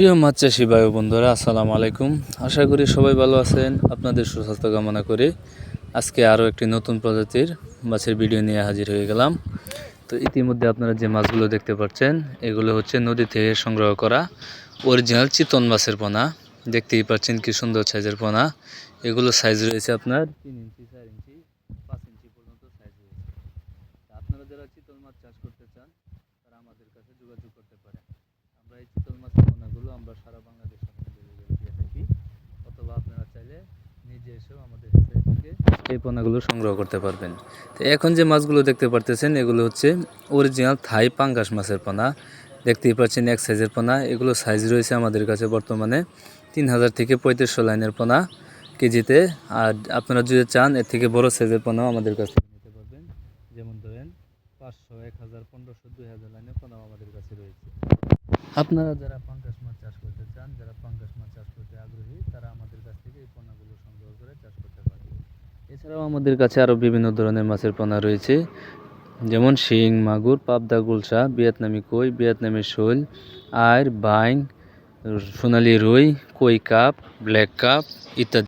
প্রিয় মাছ চাষি ও বন্ধুরা, আসসালামু আলাইকুম। আশা করি সবাই ভালো আছেন, আপনাদের সুস্বাস্থ্য কামনা করে আজকে আরও একটি নতুন প্রজাতির মাছের ভিডিও নিয়ে হাজির হয়ে গেলাম। তো ইতিমধ্যে আপনারা যে মাছগুলো দেখতে পাচ্ছেন, এগুলো হচ্ছে নদী থেকে সংগ্রহ করা অরিজিনাল চিতন মাছের পোনা। দেখতেই পাচ্ছেন কি সুন্দর সাইজের পোনা। এগুলো সাইজ রয়েছে আপনার তিন ইঞ্চি, চার ইঞ্চি, পাঁচ ইঞ্চি পর্যন্ত সাইজ রয়েছে। আপনারা যারা চিতল মাছ চাষ করতে চান, তারা আমাদের কাছে যোগাযোগ করতে পারেন আমরা এই চিতল মাছের পোনাগুলো আমরা সারা বাংলাদেশ দিয়ে থাকি। অথবা আপনারা চাইলে নিজে এসেও আমাদের থেকে এই পোনাগুলো সংগ্রহ করতে পারবেন। তো এখন যে মাছগুলো দেখতে পারতেছেন, এগুলো হচ্ছে অরিজিনাল থাই পাঙ্গাস মাছের পোনা। দেখতেই পাচ্ছেন এক সাইজের পোনা। এগুলো সাইজ রয়েছে আমাদের কাছে বর্তমানে তিন হাজার থেকে পঁয়ত্রিশশো লাইনের পোনা কেজিতে। আর আপনারা যদি চান, এর থেকে বড় সাইজের পোনাও আমাদের কাছ নিতে পারবেন। যেমন ধরেন পাঁচশো, এক হাজার, পনেরোশো, দুই হাজার লাইনের পোনাও আমাদের কাছে রয়েছে। আপনারা যারা পাঙ্গাস মাছ চাষ করতে চান যারা পাঙ্গাস মাছ চাষ করতে আগ্রহী তারা আমাদের কাছ থেকে এই পোনাগুলো সংগ্রহ করে চাষ করতে পারবে এছাড়াও আমাদের কাছে আরও বিভিন্ন ধরনের মাছের পোনা রয়েছে। যেমন শিং, মাগুর, পাবদা, গুলশা, ভিয়েতনামি কই, ভিয়েতনামি শোল আর বাইং, সোনালি রুই, কই কাপ, ব্ল্যাক কাপ ইত্যাদি।